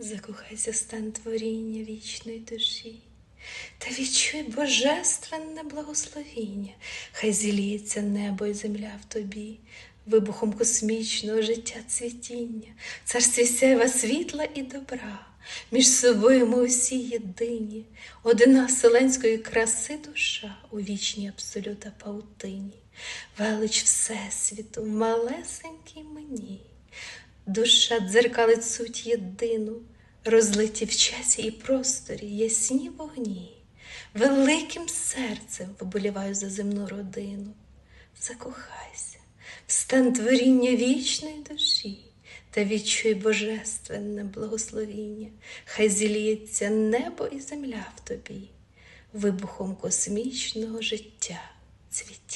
Закохайся в стан творіння вічної душі, та відчуй божественне благословіння, хай зіліється небо і земля в тобі, вибухом космічного життя цвітіння, царстві сяйва світла і добра, між собою ми усі єдині, одна вселенської краси душа у вічній абсолюта паутині, велич Всесвіту, малесенький мені. Душа дзеркалить суть єдину, розлиті в часі і просторі ясні вогні, великим серцем вболіваю за земну родину. Закохайся, в стан творіння вічної душі та відчуй божественне благословіння, хай зіліється небо і земля в тобі, вибухом космічного життя цвітіння.